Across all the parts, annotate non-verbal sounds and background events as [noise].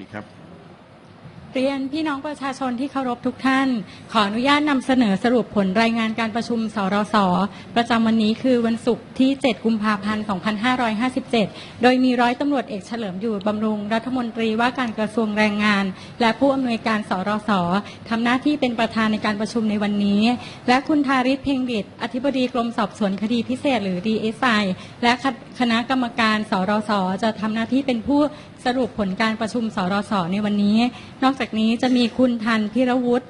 ดีครับ เรียนพี่น้องประชาชนที่เคารพทุกท่าน ขออนุญาตนำเสนอสรุปผลรายงานการประชุมสรส ประจำวันนี้คือวันศุกร์ที่ 7 กุมภาพันธ์ 2557 โดยมีร้อยตำรวจเอกเฉลิมอยู่บำรุงรัฐมนตรีว่าการกระทรวงแรงงาน และผู้อำนวยการสรส ทำหน้าที่เป็นประธานในการประชุมในวันนี้ และคุณทาริศเพ่งดิตอธิบดีกรมสอบสวนคดีพิเศษหรือ DSI และคณะกรรมการสรส จะทำหน้าที่เป็นผู้ รุปผลการประชุมสรสในวันนี้ นอกจากนี้จะมีคุณทันพิรวุฒิ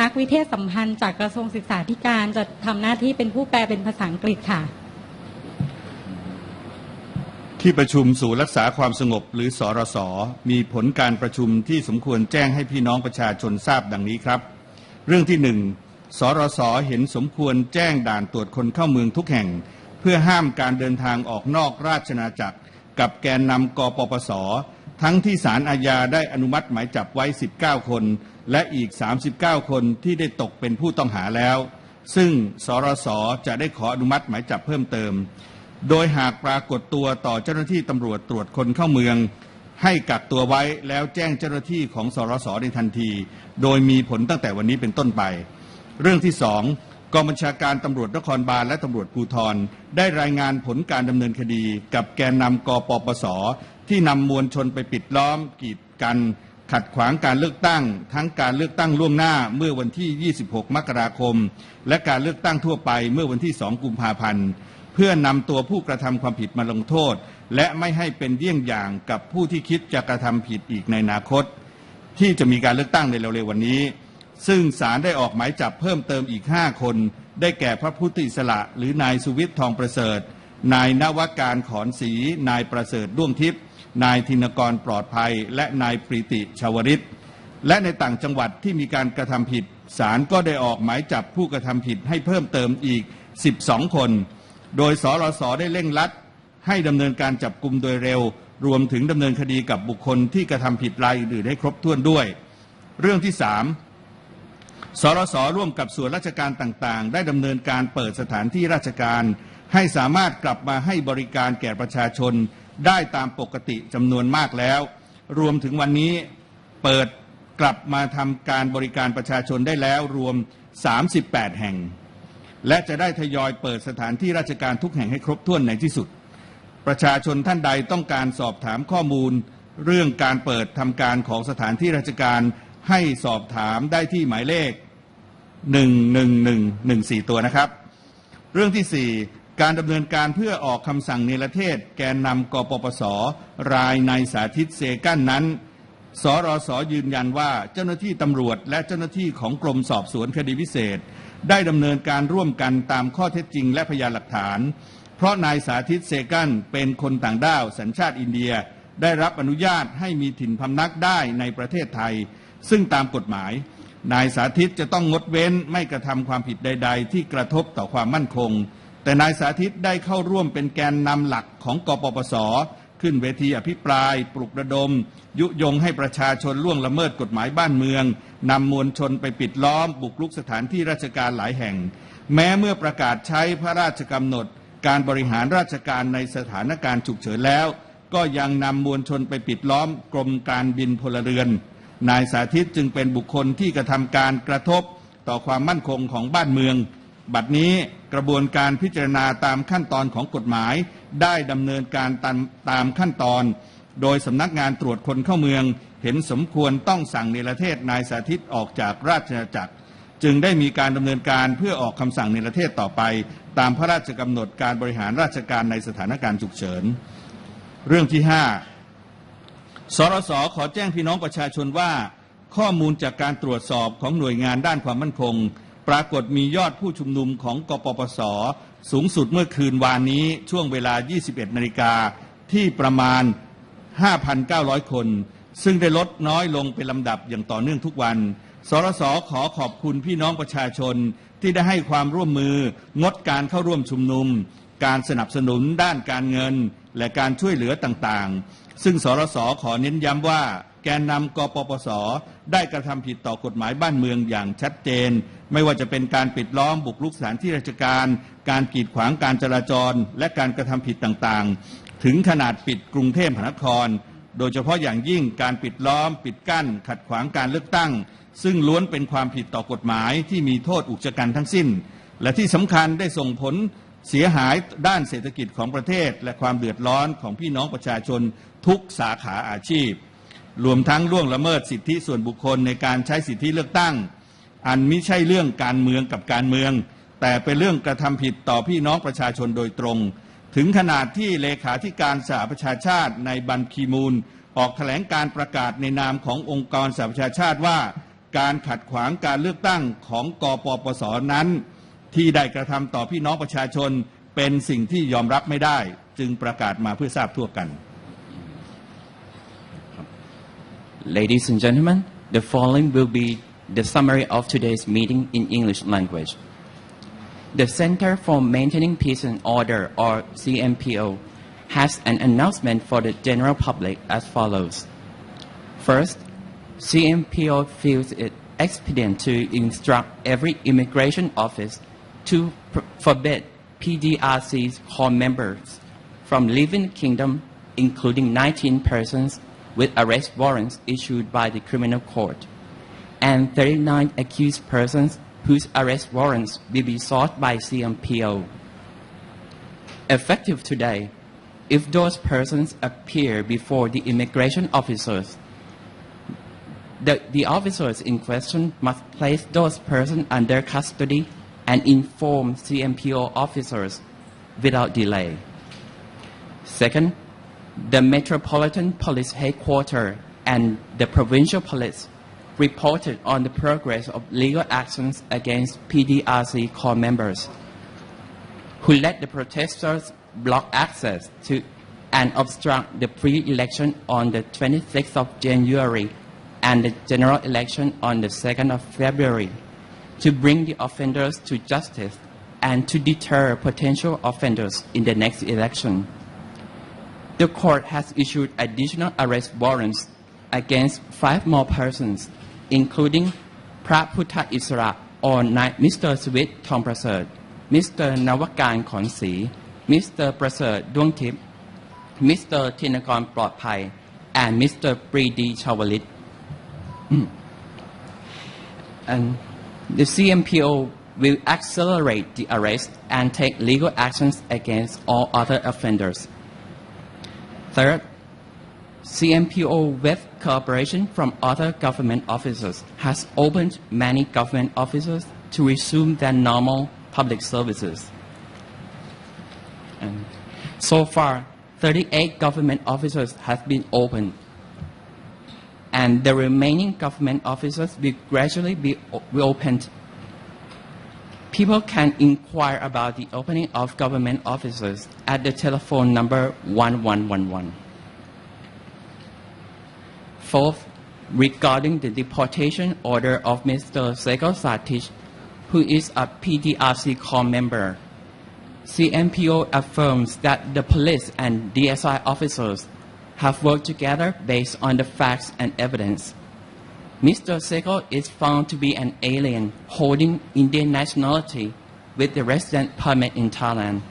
นักวิเทศสัมพันธ์จากกระทรวงศึกษาธิการจะทำหน้าที่เป็นผู้แปลเป็นภาษาอังกฤษค่ะ ที่ประชุมศูนย์รักษาความสงบหรือสรส มีผลการประชุมที่สมควรแจ้งให้พี่น้องประชาชนทราบดังนี้ครับ เรื่องที่หนึ่งสรส เห็นสมควรแจ้งด่านตรวจคนเข้าเมืองทุกแห่ง เพื่อห้ามการเดินทางออกนอกราชนาจักร กับแกนนำกปปส ทั้งที่ศาลอาญาได้อนุมัติหมายจับไว้ 19 คน และอีก 39 คนที่ได้ตกเป็นผู้ต้องหาแล้ว ซึ่งสรสจะได้ขออนุมัติหมายจับเพิ่มเติม โดยหากปรากฏตัวต่อเจ้าหน้าที่ตำรวจตรวจคนเข้าเมือง ให้กักตัวไว้แล้วแจ้งเจ้าหน้าที่ของสรสในทันที โดยมีผลตั้งแต่วันนี้เป็นต้นไป เรื่องที่สอง กองบัญชาการตำรวจนครบาลและตำรวจภูธรได้รายงานผลการดำเนินคดี กับแกนนำกปปส ที่นำมวลชนไปปิดล้อม กีดกัน ขัดขวางการเลือกตั้ง ทั้งการเลือกตั้งล่วงหน้าเมื่อวันที่ 26 มกราคม และการเลือกตั้งทั่วไปเมื่อวันที่ 2 กุมภาพันธ์เพื่อนำตัวผู้กระทำความผิดมาลงโทษ และไม่ให้เป็นเยี่ยงอย่างกับผู้ที่คิดจะกระทำผิดอีกในอนาคต ที่จะมีการเลือกตั้งในเร็วๆวันนี้ ซึ่งศาลได้ออกหมายจับเพิ่มเติมอีก 5 คน ได้แก่พระพุทธอิสระ หรือนายสุวิทย์ทองประเสริฐ นายนวการขอนศรีนายประเสริฐด้วงทิพย์นายธินกรปลอดภัย และนายปรีติชาวริตและในต่างจังหวัดที่มีการกระทำผิดศาลก็ได้ออกหมายจับผู้กระทำผิดให้เพิ่มเติมอีก 12 คน โดยสรสได้เร่งรัด ให้ดำเนินการจับกลุ่มโดยเร็ว รวมถึงดำเนินคดีกับบุคคลที่กระทำผิดรายอื่นให้ครบถ้วนด้วย เรื่องที่สาม สรสร่วมกับส่วนราชการต่างๆ ได้ดำเนินการเปิดสถานที่ราชการ ให้สามารถกลับมาให้บริการแก่ประชาชนได้ตามปกติจำนวนมากแล้ว รวมถึงวันนี้เปิดกลับมาทำการบริการประชาชนได้แล้วรวม 38 แห่ง และจะได้ทยอยเปิดสถานที่ราชการทุกแห่งให้ครบถ้วนในที่สุด ประชาชนท่านใดต้องการสอบถามข้อมูล เรื่องการเปิดทำการของสถานที่ราชการ ให้สอบถามได้ที่หมายเลข11114 ตัวนะครับ เรื่องที่ 4 การดำเนินการเพื่อออกคำสั่งเนรเทศ แกนนำกปปส รายในสาธิตเซกั้นนั้น สรสยืนยันว่าเจ้าหน้าที่ตำรวจ และเจ้าหน้าที่ของกรมสอบสวนคดีพิเศษ ได้ดำเนินการร่วมกันตามข้อเท็จจริงและพยานหลักฐาน เพราะนายสาธิตเซกันเป็นคนต่างด้าวสัญชาติอินเดียได้รับอนุญาตให้มีถิ่นพำนักได้ในประเทศไทย ซึ่งตามกฎหมาย นายสาธิตจะต้องงดเว้นไม่กระทำความผิดใด ๆ ที่กระทบต่อความมั่นคง แต่นายสาธิตได้เข้าร่วมเป็นแกนนำหลักของกปปส ขึ้นเวทีอภิปราย ปลุกระดม ยุยงให้ประชาชนล่วงละเมิดกฎหมายบ้านเมืองนำมวลชนไปปิดล้อม บุกรุกสถานที่ราชการหลายแห่ง แม้เมื่อประกาศใช้พระราชกำหนด การบริหารราชการในสถานการณ์ฉุกเฉินแล้ว ก็ยังนำมวลชนไปปิดล้อมกรมการบินพลเรือน นายสาธิตจึงเป็นบุคคลที่กระทำการกระทบต่อความมั่นคงของบ้านเมือง บัดนี้กระบวนการพิจารณาตามขั้นตอนของกฎหมาย ได้ดำเนินการตามตามขั้นตอน โดยสำนักงานตรวจคนเข้าเมือง เห็นสมควรต้องสั่งเนรเทศนายสาธิตออกจากราชอาณาจักร จึงได้มีการดำเนินการเพื่อออกคำสั่งเนรเทศต่อไป ตามพระราชกำหนดการบริหารราชการในสถานการณ์ฉุกเฉิน เรื่องที่ 5 สรสขอแจ้งพี่น้องประชาชนว่า ข้อมูลจากการตรวจสอบของหน่วยงานด้านความมั่นคง ปรากฏมียอดผู้ชุมนุมของกปปส สูงสุดเมื่อคืนวานนี้ช่วงเวลา 21 นาฬิกาที่ประมาณ 5,900 คน ซึ่งได้ลดน้อยลงเป็นลำดับอย่างต่อเนื่องทุกวันสรสขอขอบคุณพี่น้องประชาชนที่ได้ให้ความร่วมมืองดการเข้าร่วมชุมนุม การสนับสนุนด้านการเงิน และการช่วยเหลือต่างๆ ซึ่งสรสขอเน้นย้ำว่า แกนนำกปปส ได้กระทำผิดต่อกฎหมายบ้านเมืองอย่างชัดเจน ไม่ว่าจะเป็นการปิดล้อมบุกรุกสถานที่ราชการ การกีดขวางการจราจร และการกระทำผิดต่างๆ ถึงขนาดปิดกรุงเทพมหานคร โดยเฉพาะอย่างยิ่งการปิดล้อม ปิดกั้น ขัดขวางการเลือกตั้ง ซึ่งล้วนเป็นความผิดต่อกฎหมายที่มีโทษอุกชะกันทั้งสิ้น และที่สำคัญได้ส่งผล เสียหายด้านเศรษฐกิจของประเทศ และความเดือดร้อนของพี่น้องประชาชนทุกสาขาอาชีพ รวมทั้งล่วงละเมิดสิทธิส่วนบุคคลในการใช้สิทธิเลือกตั้ง อันมิใช่เรื่องการเมืองกับการเมือง แต่เป็นเรื่องกระทำผิดต่อพี่น้องประชาชนโดยตรง ถึงขนาดที่เลขาธิการสหประชาชาติในบันคีมูล ออกแถลงการประกาศในนามขององค์กรสหประชาชาติว่า การขัดขวางการเลือกตั้งของกปปสนั้น ที่ได้กระทำต่อพี่น้องประชาชนเป็นสิ่งที่ยอมรับไม่ได้ จึงประกาศมาเพื่อทราบทั่วกัน Ladies and gentlemen, the following will be the summary of today's meeting in English language. The Center for Maintaining Peace and Order, or CMPO, has an announcement for the general public as follows. First, CMPO feels it expedient to instruct every immigration office to forbid PDRC's core members from leaving the kingdom, including 19 persons with arrest warrants issued by the criminal court, and 39 accused persons whose arrest warrants will be sought by CMPO. Effective today, if those persons appear before the immigration officers, the, the officers in question must place those persons under custody and inform CMPO officers without delay. Second, the Metropolitan Police Headquarters and the Provincial Police reported on the progress of legal actions against PDRC core members who let the protesters block access to and obstruct the pre-election on the 26th of January and the general election on the 2nd of February to bring the offenders to justice and to deter potential offenders in the next election. The court has issued additional arrest warrants against five more persons, including พระพุทธอิสระ or Mr. Sweet Thom ประเสริฐ Mr. Khonsi, Mr. ประเสริฐดวงทิพย์ Mr. pai, and Mr. ปรีดีชาวลิต [clears throat] and the CMPO will accelerate the arrest and take legal actions against all other offenders. Third, CMPO with cooperation from other government officers has opened many government offices to resume their normal public services. And so far, 38 government offices have been opened, and the remaining government offices will gradually be reopened. People can inquire about the opening of government offices at the telephone number 1111. Fourth, regarding the deportation order of Mr. Sego Satich, who is a PDRC core member, CMPO affirms that the police and DSI officers have worked together based on the facts and evidence. Mr. Sego is found to be an alien holding Indian nationality with the resident permit in Thailand.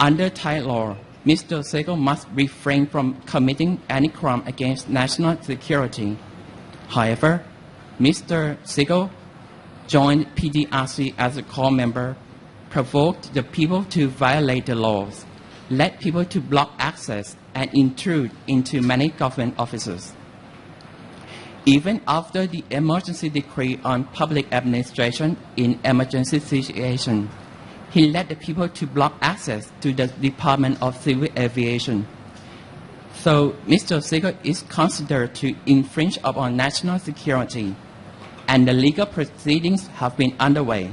Under Thai law, Mr. Sego must refrain from committing any crime against national security. However, Mr. Sego joined PDRC as a core member, provoked the people to violate the laws, led people to block access, and intrude into many government offices. Even after the emergency decree on public administration in emergency situation, he led the people to block access to the Department of Civil Aviation. So Mr. Segal is considered to infringe upon national security, and the legal proceedings have been underway.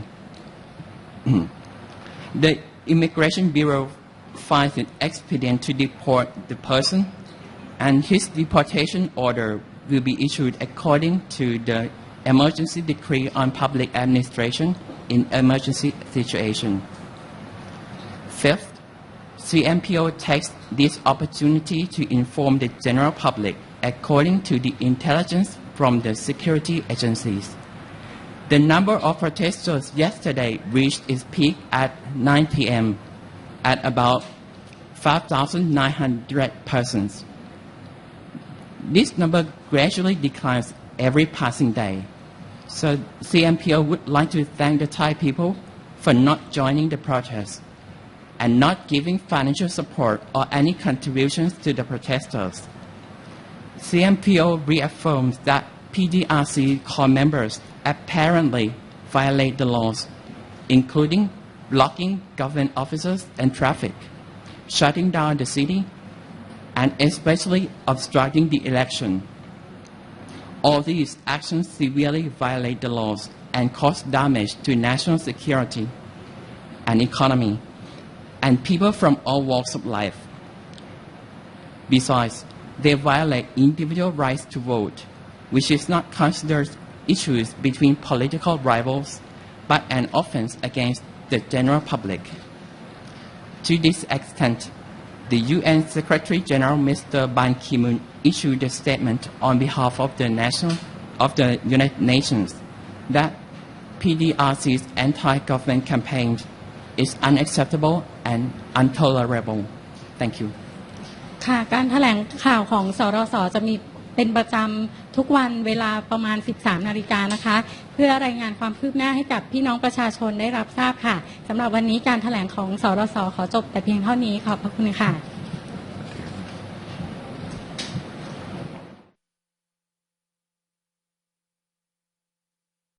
[clears throat] the Immigration Bureau finds it expedient to deport the person, and his deportation order will be issued according to the emergency decree on public administration in emergency situation. Fifth, CMPO takes this opportunity to inform the general public according to the intelligence from the security agencies. The number of protesters yesterday reached its peak at 9 p.m. at about 5,900 persons. This number gradually declines every passing day. So CMPO would like to thank the Thai people for not joining the protest and not giving financial support or any contributions to the protesters. CMPO reaffirms that PDRC core members apparently violate the laws, including blocking government offices and traffic, shutting down the city, and especially obstructing the election. All these actions severely violate the laws and cause damage to national security and economy and people from all walks of life. Besides, they violate individual rights to vote, which is not considered issues between political rivals, but an offense against the general public. To this extent, the UN Secretary General Mr. Ban Ki-moon issued a statement on behalf of the national of the United Nations that PDRC's anti-government campaign is unacceptable and intolerable. Thank you. ค่ะ การแถลงข่าวของสรสจะมีเป็นประจำ ทุกวันเวลาประมาณ 13 นาฬิกานะคะ เพื่อรายงานความคืบหน้าให้กับพี่น้องประชาชนได้รับทราบค่ะสำหรับวันนี้การแถลงของสรสขอจบแต่เพียงเท่านี้ขอบพระคุณค่ะ